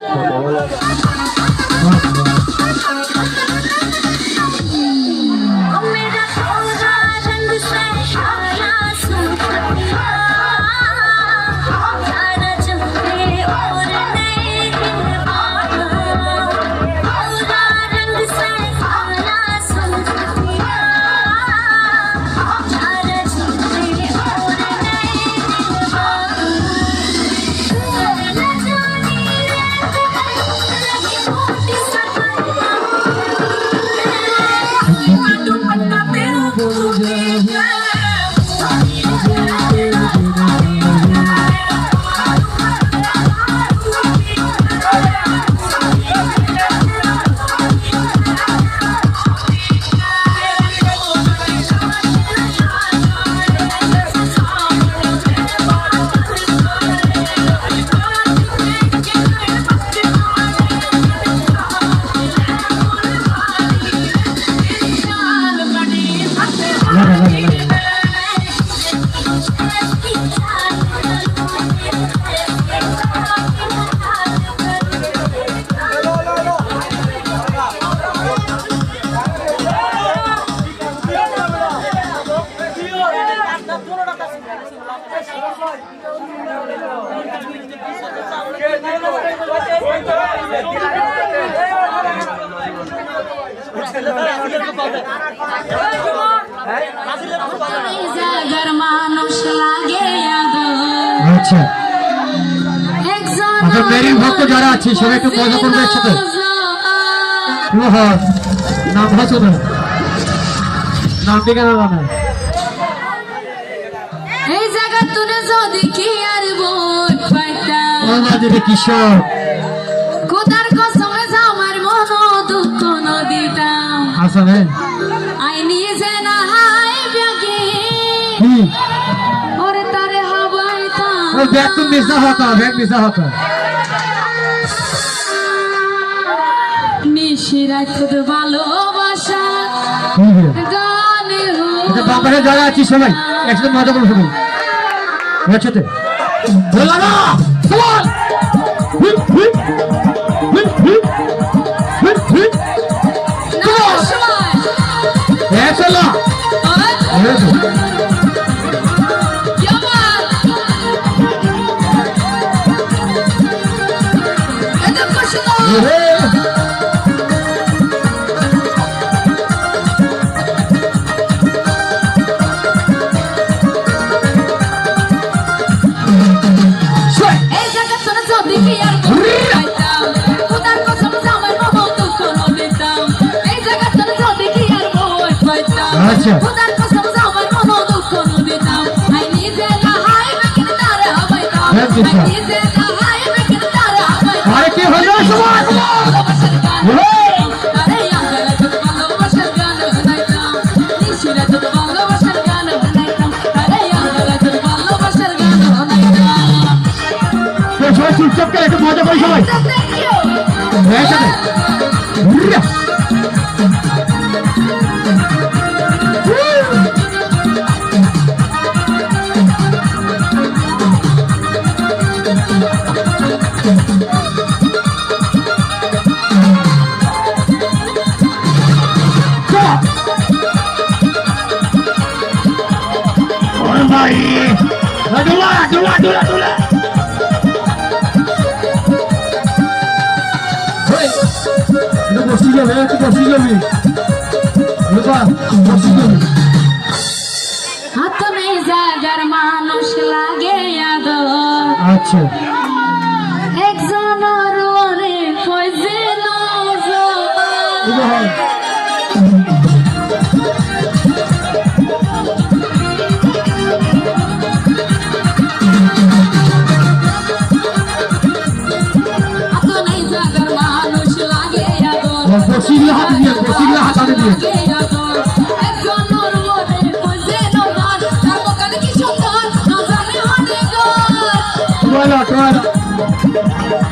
我们了。Buddha. खूबी জায়গার আচ্ছা। ভক্ত যারা আছে সবাই একটু মজা করবে একসাথে। নাম হাসো না নাম ঠিকানা জানা এই জায়গা তুলে যদি কি আর বই পাইতাম। ও মাঝে কিশোর। কোথার কসমে আমার মন দুঃখ নদিতাম আসলে হাবাইতাম ও ব্যাগ তো মিশা হতা ব্যাগ মিশা হতা। নিশিরাত ভালোবাসা কি রে? গানে এটা বাবারে যারা আছি সবাই একসাথে মজা করব সবাই। একসাথে বললাম তারে হাবাইতাম আরে কি হলো সবাই মজা করি সবাই. একসাথে উড়িয়া। Stop! ওরে ভাই Lu বসি যাবে একটু বসি যাবি রূপা বসি যাবি হাত নেই জাগার মানুষ লাগে আদর আচ্ছা একজনের ওরে কইছে নজর বসিগুলো on, come দিয়ে